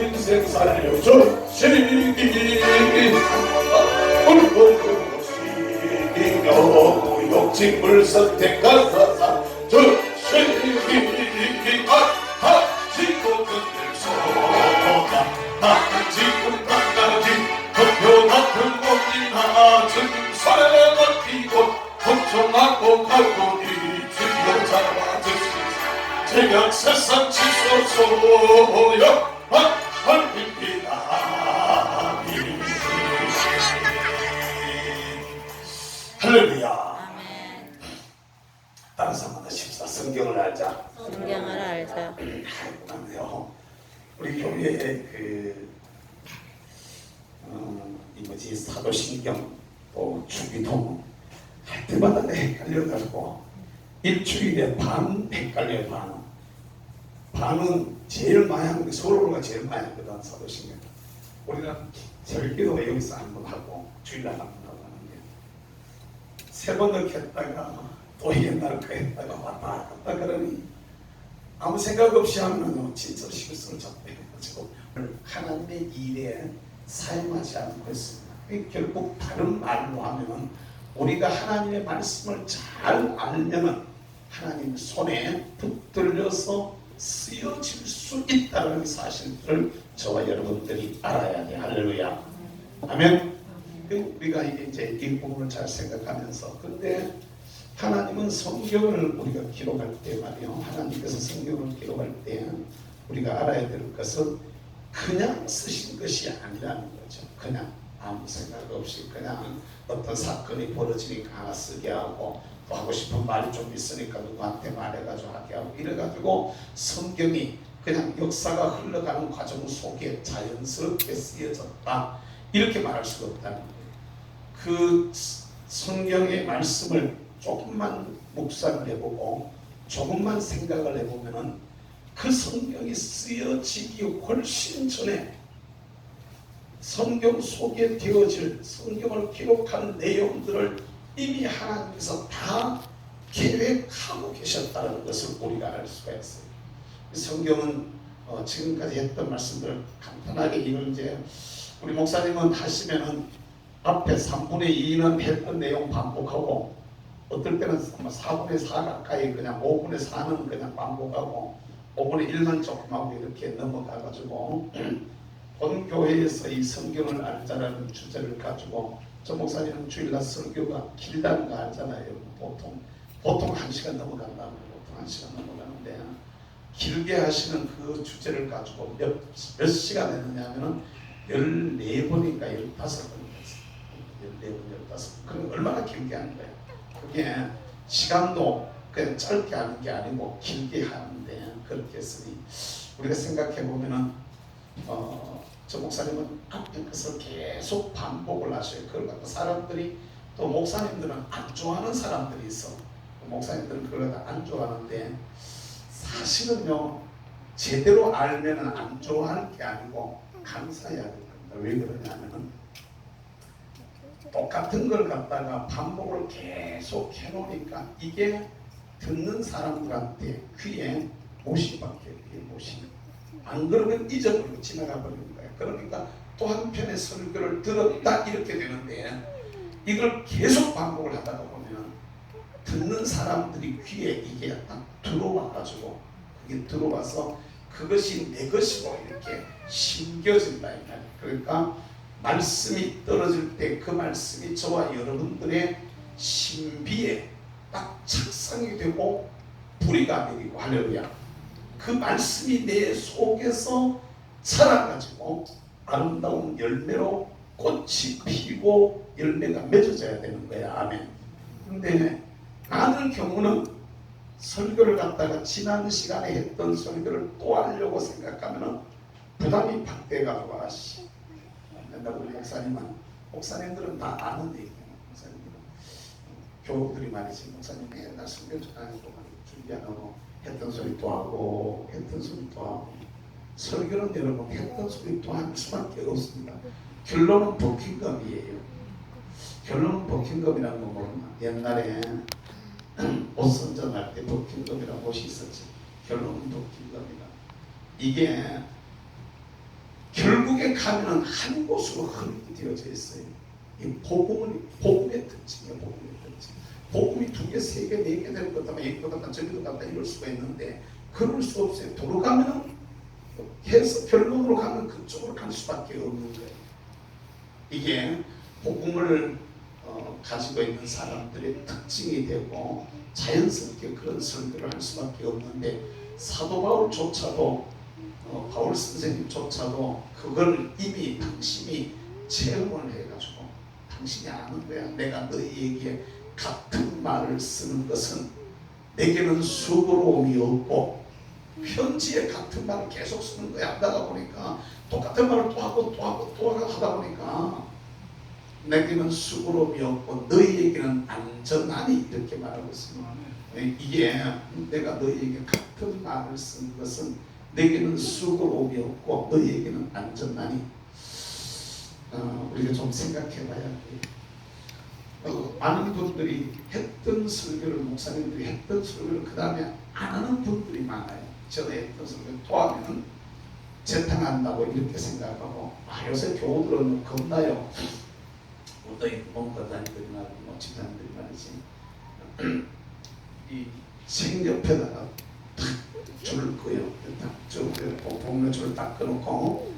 인생 살려줘 저 잡아주시사 제가 세상 치소서요 할렐루야. 다른 사람마다 십사 성경을 알자. 성경을 알자. 그런데요. 우리 교회에 그 어, 이 뭐지? 사도신경 또 주기도 할 때마다 내 헷갈려가지고 일주일에 반 헷갈려요 반 반은 제일 많이 하는 게 서로가 제일 많이 하거든 사도신경 우리는 새벽기도 여기서 한 번 하고 주일날 한 번 하고 하는데 세 번을 했다가 또 옛날 거 했다가 왔다 갔다 그러니 아무 생각 없이 하면 진짜 실수를 자꾸 해가지고 하나님의 일에 사용하지 않고 있습니다. 이 결국 다른 말로 하면은 우리가 하나님의 말씀을 잘 알면은 하나님 손에 붙들려서 쓰여질 수 있다는 사실을 저와 여러분들이 알아야 돼. 할렐루야. 아멘. 그 우리가 이제 이 부분을 잘 생각하면서 근데 하나님은 성경을 우리가 기록할 때 말이요. 하나님께서 성경을 기록할 때 우리가 알아야 될 것은 그냥 쓰신 것이 아니라는 거죠. 그냥 아무 생각 없이 그냥 어떤 사건이 벌어지니까 하나 쓰게 하고 또 하고 싶은 말이 좀 있으니까 누구한테 말해가지고 하게 하고 이래가지고 성경이 그냥 역사가 흘러가는 과정 속에 자연스럽게 쓰여졌다 이렇게 말할 수가 없다는 거예요. 그 성경의 말씀을 조금만 묵상을 해보고 조금만 생각을 해보면은 그 성경이 쓰여지기 훨씬 전에 성경 속에 되어질 성경을 기록하는 내용들을 이미 하나님께서 다 계획하고 계셨다는 것을 우리가 알 수가 있어요. 성경은 어, 지금까지 했던 말씀들을 간단하게 이제 우리 목사님은 하시면은 앞에 3분의 2는 했던 내용 반복하고 어떨 때는 아마 4분의 4 가까이 그냥 5분의 4는 그냥 반복하고 5분의 1만 조금 하고 이렇게 넘어가가지고 본 교회에서 이 성경을 알자라는 주제를 가지고 저 목사님은 주일날 설교가 길다는 거 알잖아요. 보통 보통 한 시간 넘어간다면 보통 한 시간 넘어가는데 길게 하시는 그 주제를 가지고 몇, 몇 시간 했느냐면은 14번인가 15번 했어요. 14번, 15번. 그럼 얼마나 길게 하는 거예요? 그게 시간도 그냥 짧게 하는 게 아니고 길게 하는데 그렇게 했으니 우리가 생각해 보면은 어, 저 목사님은 앞에 것을 계속 반복을 하셔요. 그걸 갖고 사람들이 또 목사님들은 안 좋아하는 사람들이 있어. 목사님들은 그걸 갖다 안 좋아하는데 사실은요 제대로 알면은 안 좋아하는 게 아니고 감사해야 됩니다. 왜 그러냐면은 똑같은 걸 갖다가 반복을 계속 해놓으니까 이게 듣는 사람들한테 귀에 못이 박혀요. 귀에 못이. 안 그러면 잊어버리고 지나가 버리는 거예요. 그러니까 또 한편의 설교를 들었다 이렇게 되는데 이걸 계속 반복을 하다가 보면 듣는 사람들이 귀에 이게 딱 들어와 가지고 그게 들어와서 그것이 내 것이고 이렇게 심겨진다 이 말이에요. 그러니까 말씀이 떨어질 때 그 말씀이 저와 여러분들의 신비에 딱 착상이 되고 뿌리가 내리고 할렐루야. 그 말씀이 내 속에서 자라가지고 아름다운 열매로 꽃이 피고 열매가 맺어져야 되는 거야. 아멘. 근데 나는 경우는 설교를 갖다가 지난 시간에 했던 설교를 또 하려고 생각하면은 부담이 팍 돼가지고 아씨 맨날 우리 목사님은 목사님들은 다 아는 얘기예요. 목사님들은 교우들이 말이지 목사님 맨날 설교 전하고 준비하고 했던 소리 또 하고 했던 소리 또 하고 설교는 여러분 했던 소리 또 할 수밖에 없습니다. 결론은 버킹검이에요. 결론은 버킹검이라는 거 모르나? 옛날에 옷 선전 할 때 버킹검이라는 옷이 있었지. 결론은 버킹검이다. 이게 가면은 한 곳으로 흐르게 되어져 있어요. 이 복음은 복음의 특징이에요. 복음의 특징. 복음이 두 개, 세 개, 네 개 되는 것 같다, 이것 같다, 저것 같다 이럴 수가 있는데 그럴 수 없어요. 도로 가면은 해서 결론으로 가면 그쪽으로 갈 수밖에 없는 거예요. 이게 복음을 어, 가지고 있는 사람들의 특징이 되고 자연스럽게 그런 설교를 할 수밖에 없는데 사도 바울조차도 어, 바울 선생님조차도 그걸 이미 당신이 체험을 해가지고 당신이 아는 거야. 내가 너희에게 같은 말을 쓰는 것은 내게는 수고로움이 없고 편지에 같은 말을 계속 쓰는 거야. 하다가 보니까 똑같은 말을 또 하고 또 하고 또 하다 보니까 내게는 수고로움이 없고 너희에게는 안전하니 이렇게 말하고 있습니다. 이게 내가 너희에게 같은 말을 쓴 것은 내게는 수고로움이 없고 너희에게는 안전하니 어, 우리가 좀 생각해 봐야 돼요. 어, 많은 분들이 했던 설교를 목사님들이 했던 설교를 그 다음에 안 하는 분들이 많아요. 전에 했던 설교를 토하면 재탕한다고 이렇게 생각하고 아 요새 교우들은 겁나요. 어떤 말고 뭐 집사님들이 말이지 이책 옆에다가 탁 줄을 그어요. 딱쭉 복면 줄을 딱 끊고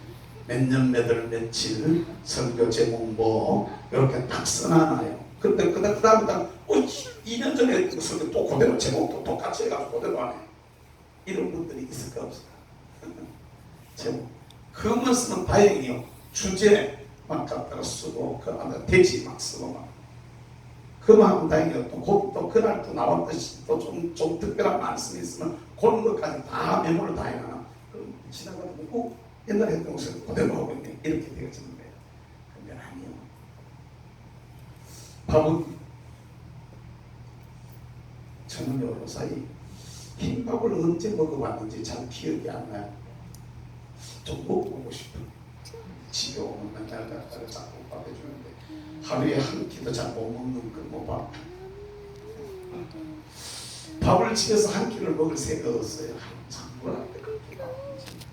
몇 년 몇월 며칠 설교 제목 뭐 이렇게 딱 써놔놔 그다 그 다음에 딱 어, 2년 전에 했던 설교 또 그대로 제목도 똑같이 해가지고 그대로 하네. 이런 분들이 있을까 없을까? 제목. 그것만 쓰면 다행이요. 주제만 갖다가 쓰고 그 안에 대지 막 쓰고 막. 그만 하면 다행이요. 또, 곧, 또 그날 또 나왔듯이 또좀 좀 특별한 말씀이 있으면 그런 것까지 다 메모를 다 해놔. 그럼 지나가다 보고 옛날에 했던 것을 그대로 하고 있네. 이렇게 되어지는 거예요. 근데 아니요. 밥은 여러 사이 흰밥을 언제 먹어봤는지 잘 기억이 안 나요. 좀 먹어보고 싶어요. 집에 오면 갖다가 자꾸 밥 해주는데 하루에 한 끼도 잘 못 먹는 그뭐 밥. 밥을 집에서 한 끼를 먹을 새가 없어요. 참 뭐라 밥인지.